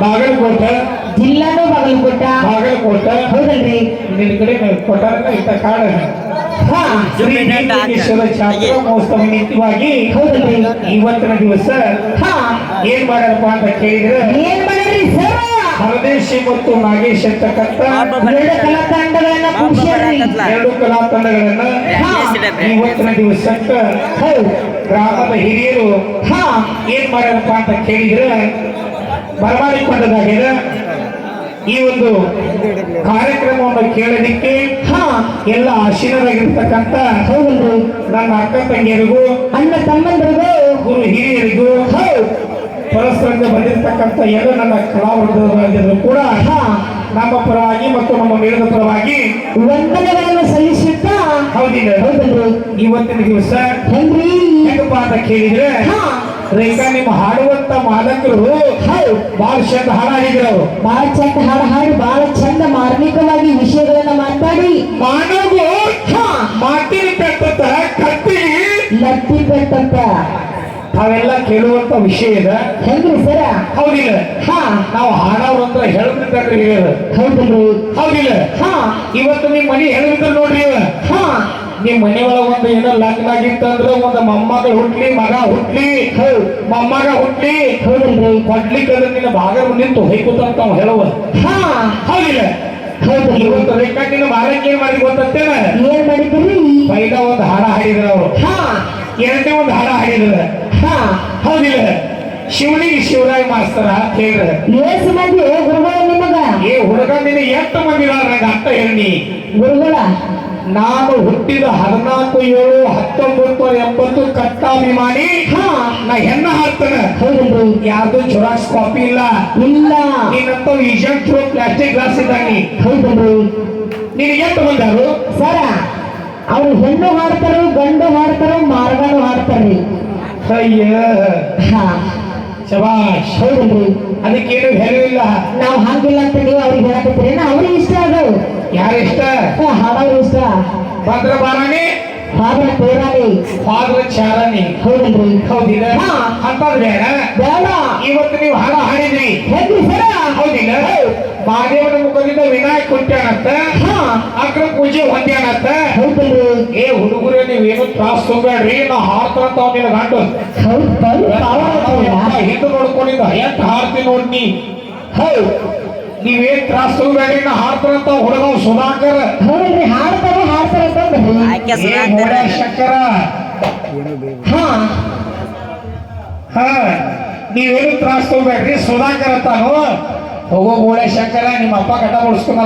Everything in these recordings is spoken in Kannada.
ಬಾಗಲಕೋಟೆ. ಜಿಲ್ಲಾನು ಬಾಗಲಕೋಟ. ಬಾಗಲಕೋಟೆ. ಹೌದಲ್ರಿ? ನಿನ್ನ ಕಡೆ ಕೊಟ್ಟಾರ ಇಂಥ ಕಾಡ ಜಾತ್ರಾ ಮಹೋತ್ಸವ ನಿಮಿತ್ತವಾಗಿ ಹೌದಲ್ರಿ? ಇವತ್ತಿನ ದಿವಸ ಹಾ. ಏನ್ ಮಾಡ್ಯಾರಪ್ಪ ಅಂತ ಕೇಳಿದ್ರೆ ಏನ್ ಮಾಡ್ರಿ ಸರ್? ಹರದೇಶಿ ಮತ್ತು ನಾಗೇಶ್ ಅಂತಕ್ಕಂಥ ಎರಡು ಕಲಾತಂಡಗಳನ್ನ ಕೂಡ್ಸ್ಯಾರ್ರಿ ಎರಡು ಕಲಾ ತಂಡಗಳನ್ನ. ಇವತ್ತಿನ ದಿವಸಕ್ಕ ಹೌದು. ಗ್ರಾಮದ ಹಿರಿಯರು ಹಾ. ಏನ್ ಮಾಡ್ಯಾರಪ್ಪ ಅಂತ ಕೇಳಿದ್ರೆ ಬರಮಾಡಿಕೊಂಡದಾಗಿದೆ ಈ ಒಂದು ಕಾರ್ಯಕ್ರಮವನ್ನು ಕೇಳಲಿಕ್ಕೆ ಹಾ. ಎಲ್ಲ ಆಶೀರ್ವಾಗಿರ್ತಕ್ಕಂತ ಹೌದು. ನನ್ನ ಅಕ್ಕ ತಂಗಿಯರಿಗೂ ಅಣ್ಣ ತಮ್ಮಂದರಿಗೂ ಗುರು ಹಿರಿಯರಿಗೂ ಹೌದು ಪರಸ್ಪರದಿಂದ ಬಂದಿರತಕ್ಕಂಥ ಎಲ್ಲ ನನ್ನ ಕಲಾವಿದರು ಕೂಡ ನಮ್ಮ ಪರವಾಗಿ ಮತ್ತು ನಮ್ಮ ಮೇಳದ ಪರವಾಗಿ ವಂದನೆಗಳನ್ನು ಸಲ್ಲಿಸುತ್ತಾ ಹೌದಿಲ್ಲ ಹೌದಲ್ರಿ ಇವತ್ತಿನ ದಿವಸ ಹೆಂಗ್ರಿ? ಹೆಂಗಪ್ಪ ಅಂತ ಕೇಳಿದ್ರೆ ರೇಖಾ ನಿಮ್ಮ ಹಾಡುವಂತ ಮಾಲಕರು ಬಹಳ ಚಂದ ಹಾಡಾಡಿದ್ರು ಅವರು ಬಹಳ ಚಂದ ಹಾಡು ಹಾಡಿ ಬಹಳ ಚಂದ ಮಾರ್ಮಿಕವಾಗಿ ವಿಷಯಗಳನ್ನ ಮಾತಾಡಿ. ಮಾನವು ಮಾತಿನ ಪೆಟ್ಟಂತ ಕತ್ತಿ. ಲತ್ತಿ ಪೆಟ್ಟಂತ ಅವೆಲ್ಲ ಕೇಳುವಂತ ವಿಷಯ ಇದೆ. ಹೆಂಗ್ರಿ ಸರ? ಹೌದಿಲ್ಲ. ಹಾ. ನಾವು ಹಾಡೋರು ಅಂತ ಹಿರಿಯರು ಹೌದಲ್ರಿ. ಹೌದಿಲ್ಲ. ಹಾ. ಇವತ್ತು ನಿಮ್ ಮನೆ ಹೇಳಿದ್ರೆ ನೋಡ್ರಿ. ಹಾ. ನಿಮ್ ಮನೆ ಒಳಗ ಒಂದು ಏನೋ ಲಗ್ನ ಆಗಿತ್ತಂದ್ರ ಒಂದು ಮೊಮ್ಮಗಳು ಹುಟ್ಲಿ ಮಗ ಹುಟ್ಲಿ. ಮೊಮ್ಮಗ ಹುಟ್ಲಿ. ಕೊಡ್ಲಿಕ್ಕಂದ್ರೆ ನಿನ್ನ ಭಾಗ ನಿಂತು ಹೊಯ್ಕುತ್ತ ಅಂತ ಅವ ಹೇಳುವ ಹೌದಿಲ್ಲ? ಇವತ್ತು ರೇಖಾ ನಿನ್ನ ಮಾಲಕ್ಕೆ ಏನ್ ಮಾಡಿ ಗೊತ್ತೇನ ಏನ್ ಮಾಡಿದ್ರಿ? ಪೈಲ ಒಂದು ಹಾಡ ಹಾಡಿದ್ರ ಅವರು. ಹಾ. ಎರಡನೇ ಒಂದು ಹಾಡ ಹಾಡಿದ್ರ. ಹಾ. ಹೌದಿಲ್ಲ? ಶಿವನಿಗೆ ಶಿವರಾಯ ಮಾಸ್ತರ ಅಂತ ಹೇಳಿದ್ರೆ ಏಸು ಮಂದಿ ಗುರುಗಳು ನಿಮಗ? ಏ ಹುಡುಗ ನಿನ್ನ ಎಷ್ಟು ಮಂದಿ ಅರ್ಥ ಹೇಳಿ ಗುರುಗಳ? ನಾನು ಹುಟ್ಟಿದ ಹದಿನಾಲ್ಕು ಏಳು ಹತ್ತೊಂಬತ್ತು ಎಂಬತ್ತು ಕಟ್ಟಾಭಿಮಾನಿ ಹಾ. ನಾ ಹೆಣ್ಣ ಹಾಕ್ತಾನೆ. ಹೌದು. ಯಾವ್ದು ಜೊರಾಕ್ಸ್ ಕಾಪಿ ಇಲ್ಲ. ಇಲ್ಲ. ನೀನಂತ ವಿಷನ್ ಥ್ರೂ ಪ್ಲಾಸ್ಟಿಕ್ ಗ್ಲಾಸ್ ಇದ್ದಾನೆ ಹೌದು. ನೀನು ಎಷ್ಟು ಬಂದಾರು? ಸರ ಅವ್ರು ಹೆಣ್ಣು ಹಾಡ್ತಾರೋ ಗಂಡು ಹಾಡ್ತಾರೋ ಮಾರ್ಗನು ಹಾಡ್ತಾರ್ರಿ. ಅಯ್ಯ. ಹಾ. ಶಬಾಷ್ ಹೌದಲ್ರಿ ಅದಕ್ಕೇನು ಬೆಲೆ ಇಲ್ಲ ನಾವು ಹಂಗಿಲ್ಲ ಅಂತ ನೀವು ಅವ್ರಿಗೆ ಹೇಳಕತ್ತೀರಿ ಅವ್ರಿಗೆ ಇಷ್ಟ ಅದು. ಯಾರಿಷ್ಟ ಹಾಡೋರು ಇಷ್ಟ. ಭದ್ರ ಬಾರಾಣಿ ಹಾಡಿನ ಪೇರಾಣಿ ಫಾದ್ರ ಚಾರಾನಿ ಹೌದಲ್ರಿ? ಹೌದಿಲ್ಲ. ಅಂತದ್ ಬೇಡ ಬೇಡ. ಇವತ್ತು ನೀವು ಹಾಡ ಹಾಡಿದ್ರಿ. ಹೆಂಗ್ರಿ ಸರ ಹೌದಿಲ್ಲ. ಮಹಾದೇವನ ಮುಖದಿಂದ ವಿನಾಯಕ ಕುಂಟ್ಯಾನತ್ತ ಹಾ. ಅಕ್ರ ಪೂಜೆ ಹೊಂದ್ಯಾನತ್ತ ಹೌದಲ್ರಿ? ಏ ಹುಡುಗರೇ ನೀವೇನು ತ್ರಾಸ ತಗೋಬೇಡ್ರಿ ನಾ ಹಾಡ್ತಾರಂತ ಅವನಿನ ಗಂಡು. ಹೌದು ನೋಡ್ಕೊಂಡಿದ್ದ? ಎಷ್ಟು ಹಾರ್ತಿ ನೋಡಿ ನೀ ಹೌದು. ನೀವೇನ್ ತ್ರಾಸ್ ತಗೋಬೇಡ್ರಿ ನಾ ಹಾಡ್ತಾರಂತ ಹುಡುಗ ಸುಧಾಕರ್. ಹೌದಲ್ರಿ ಹಾಡ್ತಾರೋ ಹಾಡ್ತಾರ ಶಂಕರ? ಹಾ. ಹಾ. ನೀವೇನು ತ್ರಾಸ್ ತಗೋಬೇಡ್ರಿ ಸುಧಾಕರ್ ಅಂತಾನು ಹೋಗೋ ಗೋಳೆ ಶಂಕರ ನಿಮ್ಮ ಅಪ್ಪ ಕಟ್ಟ ಮುಡಿಸ್ಕೊಂಡ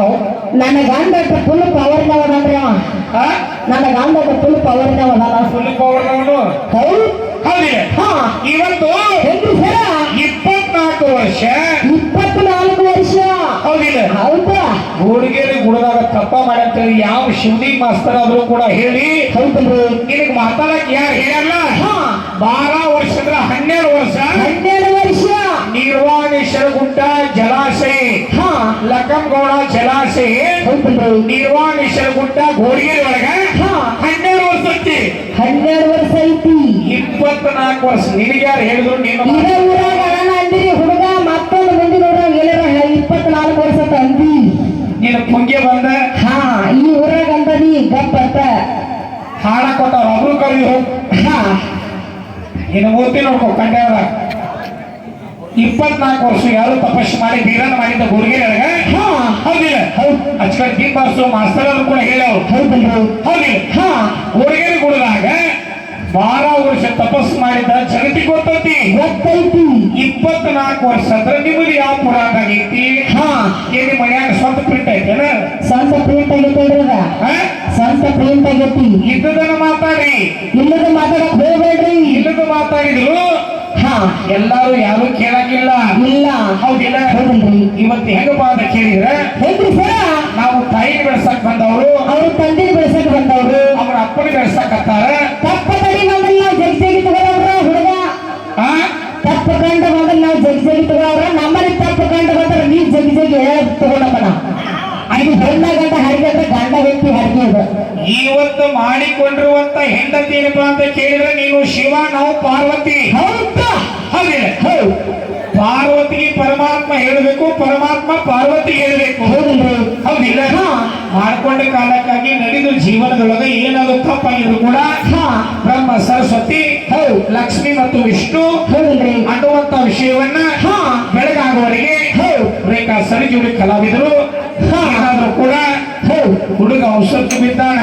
ನನ್ನ ಗಂಡ ಫುಲ್ ಪವರ್ ನವನಂದ್ರಿ ಅವ. ಹಾ? ನನ್ನ ಗಂಡ ಫುಲ್ ಪವರ್ ನವನ ಫುಲ್ ಪವರ್ ನವನು ಹೌದು. ಹೌದು. ಹಾ. ಇವತ್ತು ಹೆಂಗ್ರಿ ಸರ ಇಪ್ಪತ್ನಾಲ್ಕು ವರ್ಷ ಇಪ್ಪತ್ನಾಲ್ಕು ವರ್ಷ ಹೌದಿಲ್ಲ ಹೌದಾ ಹುಡುಗಿಯರಿಗೆ ಗುಡದಾಗ ತಪ್ಪ ಮಾಡಂತೇಳಿ ಯಾವ ಶಿವನಿ ಮಾಸ್ತರ್ ಆದ್ರೂ ಕೂಡ ಹೇಳಿ. ನಿನಗೆ ಮಾತಾಡಕ್ ಯಾರು ಹೇಳಲ್ಲ ಹಾ. ಬಾರ ವರ್ಷ ಅಂದ್ರ ಹನ್ನೆರಡು ವರ್ಷ. ಹನ್ನೆರಡು ವರ್ಷ. ನಿರ್ವಾಣೇಶ್ವರ ಗುಡ್ಡ ಜಲಾಶಯ. ಹಾ. ಲಕ್ಕಂಗೌಡ ಜಲಾಶಯ. ನಿರ್ವಾಣೇಶ್ವರ ಗುಡ್ಡ ಗೋಡಿಗೆರೆ ಒಳಗ. ಹಾ. ಹನ್ನೆರಡು ವರ್ಷ ಐತಿ. ಹನ್ನೆರಡು ವರ್ಷ ಐತಿ. ಇಪ್ಪತ್ನಾಲ್ಕು ವರ್ಷ. ನಿನಗೆ ಯಾರು ಹೇಳಿದ್ರು? ನೀನು ಹಾಡ ಕೊಟ್ಟಾರ ಅವರು ಹಾ ಇನ್ನು ಮೂರ್ತಿ ನೋಡ್ಕೊ ಕಂಡ್ಯಾರ ಇಪ್ಪತ್ನಾಲ್ಕು ವರ್ಷ ಯಾರು ತಪಸ್ಸು ಮಾಡಿ ಬೀರನ್ ಮಾಡಿದ್ದ ಗುರುಗಿರೊಳಗ ಹಾ. ಹೌದಿಲ್ಲ. ಹೌದು. ಅಚ್ಕಡೆ ದೀಪ ಬಾರಿಸೋ ಮಾಸ್ತರ್ ಅವರು ಕೂಡ ಹೇಳವ್ರು ಹೌದಿಲ್ಲ ಹೌದಿಲ್ಲ. ಹಾ. ಗುರುಗಿರಿ ಗುಡದಾಗ ಬಾರ ವರ್ಷ ತಪಸ್ಸು ಮಾಡಿದ ಜಗತಿ ಗೊತ್ತೈತಿ. ಗೊತ್ತೈತಿ. ಇಪ್ಪತ್ನಾಲ್ಕು ವರ್ಷ ಅಂದ್ರೆ ನಿಮಗೆ ಯಾವ ಪುರಾಣ ಆಗೈತಿ ಹಾ. ಏನಿ ಮನ್ಯಾಗ ಸ್ವಂತ ಪ್ರಿಂಟ್ ಐತೆ ಸ್ವಂತ ಪ್ರಿಂಟ್ ಆಗೈತಿ? ಸ್ವಂತ ಪ್ರಿಂಟ್ ಆಗೈತಿ ಇದ್ದದನ್ನ ಮಾತಾಡ್ರಿ ಇಲ್ಲದ ಮಾತಾಡಕ್ ಹೋಗ್ಬೇಡ್ರಿ. ಇಲ್ಲದ ಮಾತಾಡಿದ್ರು ಹಾ. ಎಲ್ಲಾರು ಯಾರು ಕೇಳಕ್ಕಿಲ್ಲ ಇಲ್ಲ. ಹೌದಿಲ್ಲ. ಹೌದಲ್ರಿ. ಇವತ್ತು ಹೆಂಗಪ್ಪ ಅಂತ ಕೇಳಿದ್ರೆ ಹೆಂಗ್ರಿ ಸರ? ನಾವು ತಾಯಿ ಬೆಳೆಸಕ್ ಬಂದವರು. ಅವ್ರ ತಂದೆ ಬೆಳೆಸಕ್ ಬಂದವರು. ಅವ್ರ ಅಪ್ಪನ ಬೆಳೆಸಕತ್ತಾರ. ತಪ್ಪ ತಡಿ ಬಂದ್ರೆ ನಾವು ಜಗ್ ಜಗಿ ತಗೋವ್ರ ಹುಡುಗ? ತಪ್ಪ ಕಂಡು ಬಂದ್ರೆ ನಾವು ಜಗ್ ಜಗಿ ತಗೋವ್ರ ನಮ್ಮಲ್ಲಿ ತಪ್ಪ ಕಂಡು ಬಂದ್ರೆ ನೀವ್ ಜಗ್ ಜಗಿ ತಗೊಂಡಪ್ಪನ? ಹೆಣ್ಣ ಗಂಡ ಹರಿಗೆ ಅಂದ್ರೆ ಗಂಡ ವ್ಯಕ್ತಿ ಹರಿಗೆ ಇವತ್ತು ಮಾಡಿಕೊಂಡಿರುವಂತ ಹೆಂಡತಿ ಏನಪ್ಪಾ ಅಂತ ಕೇಳಿದ್ರೆ ನೀನು ಶಿವ ನಾವು ಪಾರ್ವತಿ. ಹೌದಿಲ್ಲ ಹೌದು. ಪಾರ್ವತಿಗೆ ಪರಮಾತ್ಮ ಹೇಳಬೇಕು ಪರಮಾತ್ಮ ಪಾರ್ವತಿ ಹೇಳಬೇಕು. ಹೌದಿಲ್ಲ ಹಾ. ಮಾಡ್ಕೊಂಡ ಕಾಲಕ್ಕಾಗಿ ನಡೆದು ಜೀವನದೊಳಗೆ ಏನಾದ್ರು ತಪ್ಪಾಗಿದ್ರು ಕೂಡ ಹಾ. ಬ್ರಹ್ಮ ಸರಸ್ವತಿ ಹೌದು. ಲಕ್ಷ್ಮಿ ಮತ್ತು ವಿಷ್ಣು ಅನ್ನುವಂತ ವಿಷಯವನ್ನ ಹಾ. ಬೆಳಗಾಗುವವರೆಗೆ ಹೌದು. ರೇಖಾ ಸರಿಜುಡಿ ಕಲಾವಿದರು ಏನಾದ್ರು ಕೂಡ ಹುಡುಗ ಔಷಧಿ ಬಿದ್ದಾನ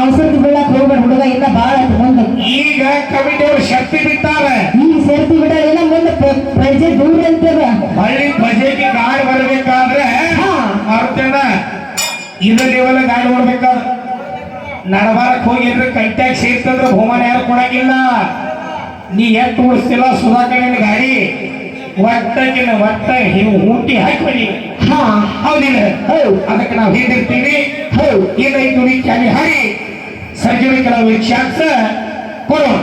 ಔಷಧಿ ಬೀಳಕ್ ಹೋಗ್ಬೇಡ ಹುಡುಗ ಇನ್ನ ಬಾಳ ಮುಂದೆ ಈಗ ಕಮಿಟಿಯವರು ಶಕ್ತಿ ಬಿಟ್ಟಾರೆ ಈಗ ಸೇರ್ತಿ ಬಿಡ ಏನ ಮುಂದೆ ಪ್ರ- ಪ್ರಜೆ ದೂರ ಅಂತೇವ ಹಳ್ಳಿ ಪ್ರಜೆಗೆ ಗಾಡಿ ಬರಬೇಕಾದ್ರೆ ಹಾ. ಅರ್ಥನ ಇದ ಲೆವೆಲ್ ಗಾಳಿ ಓಡ್ಬೇಕಾದ್ರೆ ನಡಬಾರಕ್ ಹೋಗಿದ್ರೆ ಕೈಟ್ಯಾಗ ಸೇರ್ತಂದ್ರೆ ಬಹುಮಾನ ಯಾರು ಕೊಡಂಗಿಲ್ಲ. ನೀ ಎಷ್ಟು ಓಡಿಸ್ತಿಲ್ಲ ಸುಧಾಕರ್ ಗಾಡಿ? ಒಟ್ಟಗಿನ ಒಟ್ಟ ನೀವು ಊಟಿ ಹಾಕಿ ಹಾ ಹೌದಿಲ್ಲ ಹೌದು ಅದಕ್ಕೆ ನಾವು ಹಿಂದಿರ್ತೀವಿ ಹೌದು ಏನೈದು ಚಾಲಿ ಹಾರಿ ಸರ್ಜರಿ ಕೆಲವು ಚಾನ್ಸ್ ಕೊಡೋಣ